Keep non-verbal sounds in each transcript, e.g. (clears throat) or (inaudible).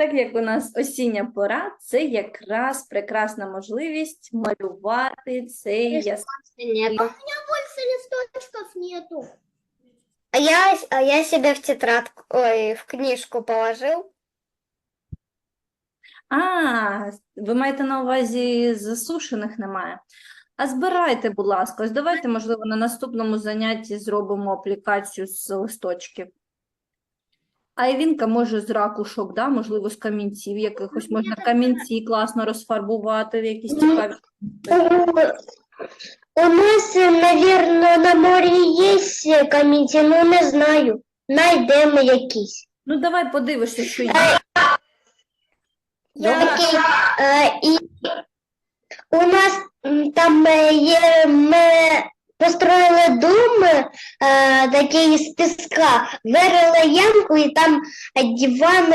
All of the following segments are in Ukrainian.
Так як у нас осіння пора, це якраз прекрасна можливість малювати цей яскравий Нету. Больше листочков нету. А я, а я себе в тетрадку, ой, в книжку положил. А, ви маєте на увазі засушених немає. А збирайте, будь ласка, ось давайте, можливо, на наступному занятті зробимо аплікацію з листочків. А Івінка може з ракушок, да? можливо, з камінців якихось. Можна камінці класно розфарбувати в якісь цікаві. У нас, наверное, на морі є камінці, ну не знаю. Найдемо якісь. Ну, давай подивишся, що є. Добре. Окей. Е, і у нас м, там е, є, ми построїли дом е, такий з піска, вирили ямку, і там диван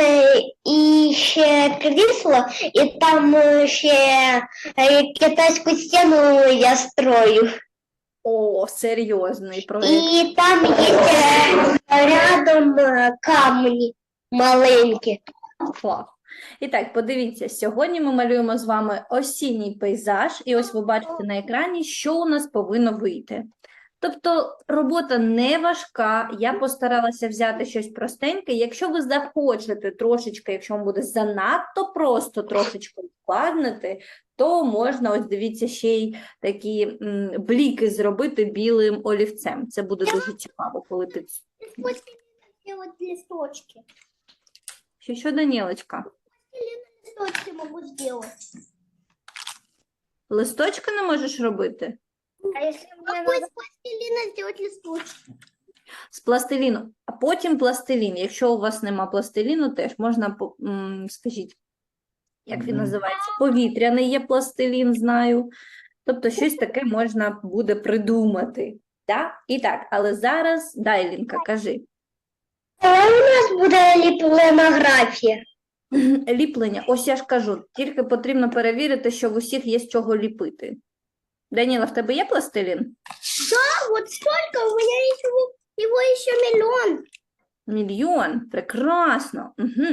і ще крісло, і там ще е, китайську стіну я строю. О, серйозний проєкт. І там є е, рядом е, камні маленькі. І так, подивіться, сьогодні ми малюємо з вами осінній пейзаж, і ось ви бачите на екрані, що у нас повинно вийти. Тобто робота не важка, я постаралася взяти щось простеньке. Якщо ви захочете трошечки, якщо вам буде занадто просто трошечки ускладнити, то можна, ось дивіться, ще й такі м, бліки зробити білим олівцем. Це буде дуже цікаво, коли ти... Листочки. Що, що, Данілочка? Листочки могу сделать. Листочки не можеш робити? А если мне Могу надо... из пластилина сделать листочки. З пластиліну, а потім пластилін. Якщо у вас нема пластиліну, теж можна, по- м, скажіть, як він називається? Повітряний є пластилін, знаю. Тобто щось таке можна буде придумати. Да? І так, але зараз, дай, Лінка, кажи. А у нас буде ліплена графія. (clears throat) Ліплення, ось я ж кажу, тільки потрібно перевірити, що в усіх є з чого ліпити. Даніла, в тебе є пластилін? А вот столько, у меня еще, его еще миллион. Мільйон, прекрасно. Угу.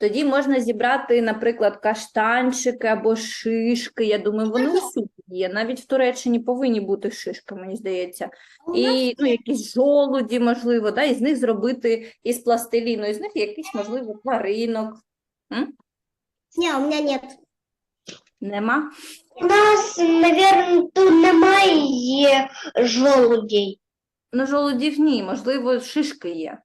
Тоді можна зібрати, наприклад, каштанчики або шишки. Я думаю, вони усюди є. Навіть в Туреччині повинні бути шишки, мені здається. І ну, якісь жолуді, можливо, да, із них зробити із пластиліну, із них якийсь, можливо, тваринок. Не, у меня нет. Нема? У нас, наверное, тут немає жолудей. Ну, жолудів ні, можливо, шишки є.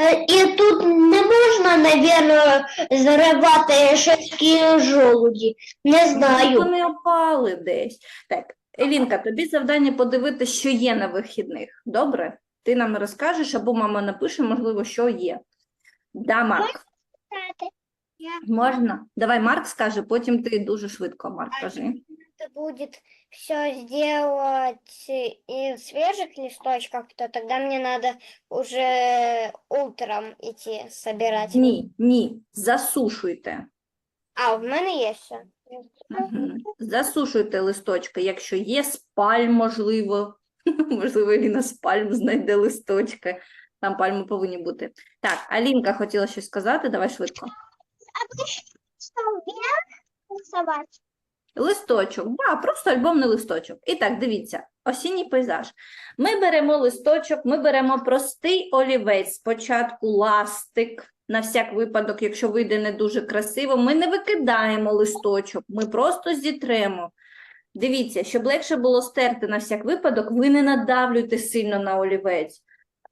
Е, І тут не можна, наверное, заривати шишки жолуді. Не Можливо, знаю. Вони опали десь. Так, Елінка, тобі завдання подивитися, що є на вихідних. Добре? Ти нам розкажеш, або мама напише, можливо, що є. Да, Марк. Можна? Давай Марк скаже, потім ти дуже швидко, Марк, кажи. надо будет все сделать из свежих листочков, то тогда мне надо уже утром идти собирать. Ні, ні, засушуйте. А, в мене є ще. Мгм. Засушуйте листочки, якщо є з пальм, можливо. (laughs) Можливо, Еліна з пальм знайде листочки. Там пальми повинні бути. Так, Алінка хотіла щось сказати, давай швидко. Листочок, да, просто альбомний листочок. І так, дивіться, осінній пейзаж. Ми беремо листочок, ми беремо простий олівець, спочатку ластик, на всяк випадок, якщо вийде не дуже красиво, ми не викидаємо листочок, ми просто зітремо. Дивіться, щоб легше було стерти на всяк випадок, ви не надавлюйте сильно на олівець.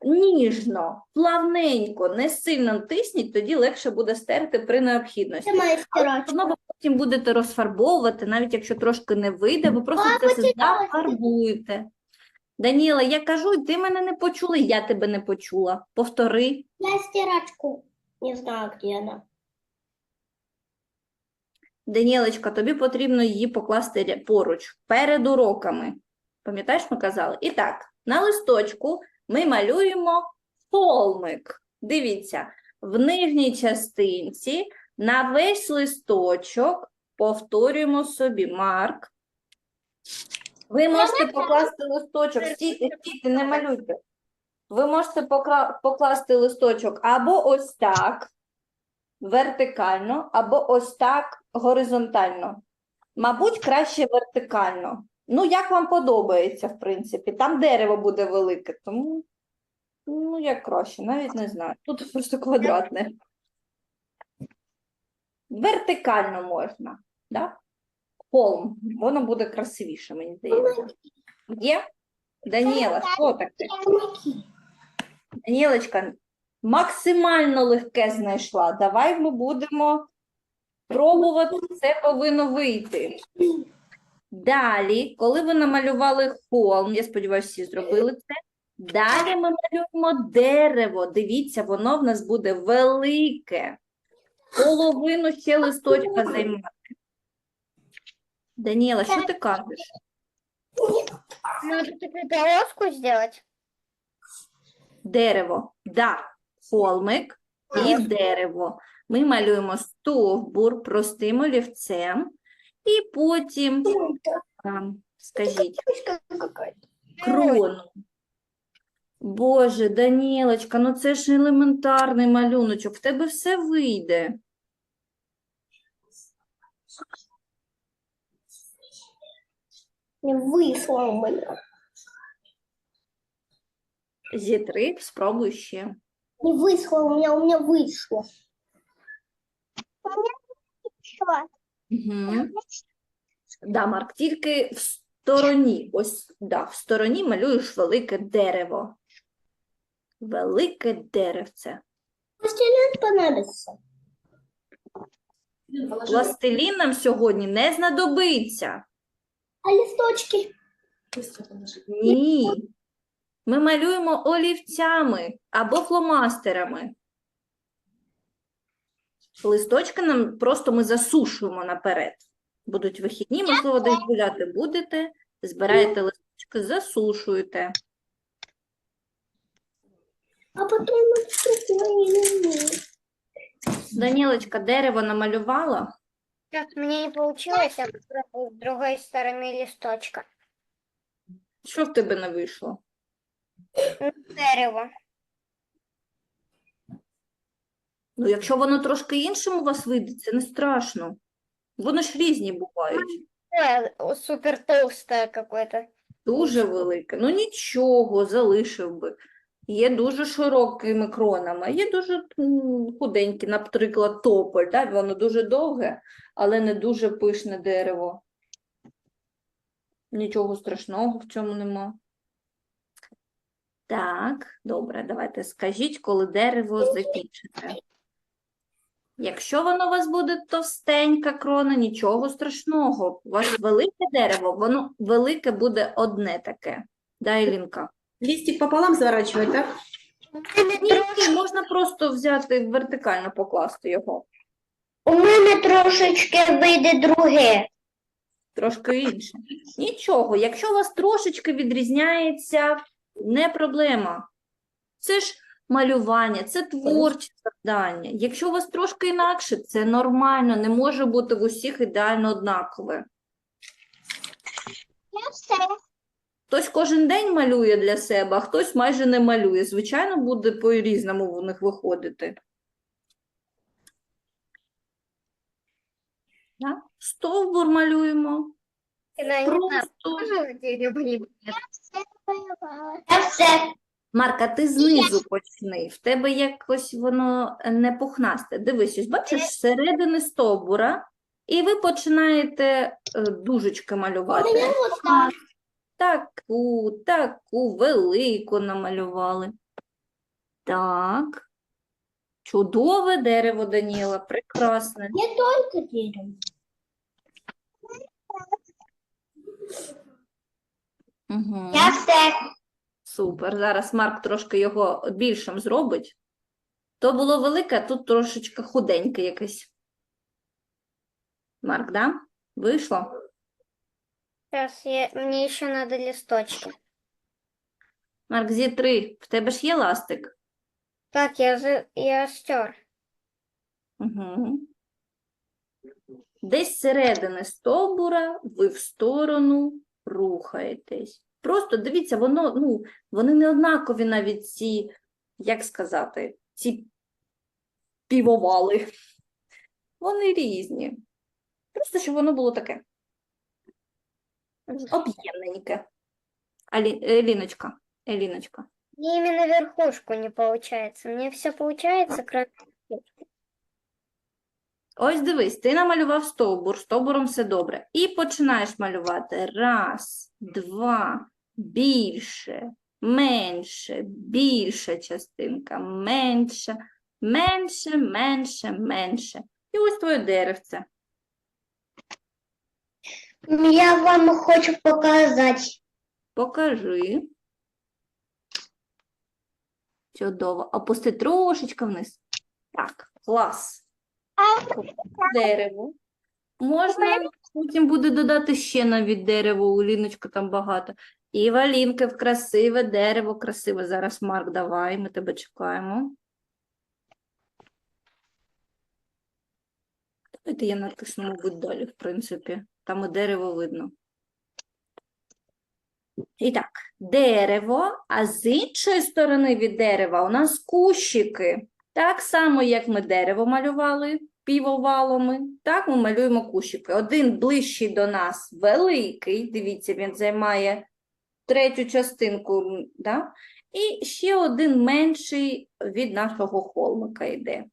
Ніжно, плавненько, не сильно тисніть, тоді легше буде стерти при необхідності. Одно ви потім будете розфарбовувати, навіть якщо трошки не вийде, ви просто це все зафарбуєте. Даніла, я кажу, ти мене не почула, я тебе не почула. Повтори. Я стирачку. Не знаю, где она. Данілочка, тобі потрібно її покласти поруч, перед уроками. Пам'ятаєш, ми казали? І так, на листочку ми малюємо холмик. Дивіться, в нижній частинці на весь листочок повторюємо собі марк. Ви можете покласти листочок, стійте, стійте, не малюйте. Ви можете покла- покласти листочок або ось так, вертикально або ось так горизонтально. Мабуть, краще вертикально. Ну, як вам подобається, в принципі. Там дерево буде велике, тому ну, як краще, навіть не знаю. Тут просто квадратне. Вертикально можна, да? Холм. Воно буде красивіше, мені здається. Є? Даніела, що таке? Данілочка, максимально легке знайшла. Давай ми будемо пробувати, це повинно вийти. Далі, коли ви намалювали холм, я сподіваюся, всі зробили це. Далі ми малюємо дерево. Дивіться, воно в нас буде велике. Половину ще листочка займати. Даніела, що ти кажеш? Надо такую полоску сделать. Дерево. Да, холмик і дерево. Ми малюємо стовбур простим олівцем, і потім, там, скажіть, крону. Боже, Данілочка, ну це ж елементарний малюночок, в тебе все вийде. Не вышло у меня. Зітри, спробуй ще. Не вышло у меня, у меня вышло. Что? Угу. Да, Марк, тільки в стороні. Ось, да, в стороні малюєш велике дерево. Велике деревце. Пластилин понадобится. Пластилін нам сьогодні не знадобиться. А листочки? Ні. Ми малюємо олівцями або фломастерами. Листочки нам просто ми засушуємо наперед. Будуть вихідні, можливо, десь гуляти будете, збираєте листочки, засушуєте. А другое. Данілочка, дерево намалювала? Сейчас мне не получилось, я попробую с другой стороны листочка. Що в тебе не вийшло? Дерево. Ну, якщо воно трошки іншим у вас вийде, це не страшно. Вони ж різні бувають. Ой, супер толстое какое-то. Дуже велике. Ну нічого, залишив би. Є дуже широкими кронами, є дуже м, худенькі, наприклад, тополь. Да? Воно дуже довге, але не дуже пишне дерево. Нічого страшного в цьому нема. Так, добре, давайте скажіть, коли дерево закінчите. Якщо воно у вас буде товстенька крона, нічого страшного. У вас велике дерево, воно велике буде одне таке. Да, Ілінка? Листик пополам заворачивать, так? Ні, ні, можна просто взяти вертикально покласти його. У мене трошечки вийде друге. Трошки інше. Нічого, якщо у вас трошечки відрізняється, не проблема. Це ж малювання, це творче завдання. Якщо у вас трошки інакше, це нормально, не може бути в усіх ідеально однакове. Хтось кожен день малює для себе, а хтось майже не малює. Звичайно, буде по-різному в них виходити. Да? Стовбур малюємо. Просто. Я все. Марка, ти знизу почни. В тебе якось воно не пухнасте. Дивись, ось бачиш, з середини стовбура, і ви починаєте е, дужечки малювати. так. Таку, таку велику намалювали. Так. Чудове дерево, Даніла, прекрасне. Не только дерево. Угу. Я все. Супер. Зараз Марк трошки його більшим зробить. То було велике, а тут трошечки худеньке якесь. Марк, да? Вийшло? Сейчас я, мне еще надо листочки. Марк, зі три. В тебе ж є ластик? Так, я, за- я стер. Угу. Десь з середини стовбура ви в сторону рухаєтесь. Просто дивіться, воно, ну, вони не однакові навіть ці, як сказати, ці півовали. Вони різні. Просто щоб воно було таке об'ємненьке. Еліночка, Еліночка. Мне именно верхушку не получается. Мне все получается, кроме верхушки. Ось дивись, ти намалював стовбур, стовбуром все добре. І починаєш малювати. Раз, два, більше, менше, більша частинка, менше, менше, менше, менше. І ось твоє деревце. Я вам хочу показати. Покажи. Чудово. Опусти трошечки вниз. Так, клас. Дерево. Можна потім буде додати ще навіть дерево, у Ліночка там багато. І Валінка в красиве дерево, красиве. Зараз, Марк, давай, ми тебе чекаємо. Давайте я натисну, мабуть, далі, в принципі. Там і дерево видно. І так, дерево, а з іншої сторони від дерева у нас кущики. Так само, як ми дерево малювали півовалами, так ми малюємо кущики. Один ближчий до нас великий, дивіться, він займає третю частинку, да? і ще один менший від нашого холмика йде.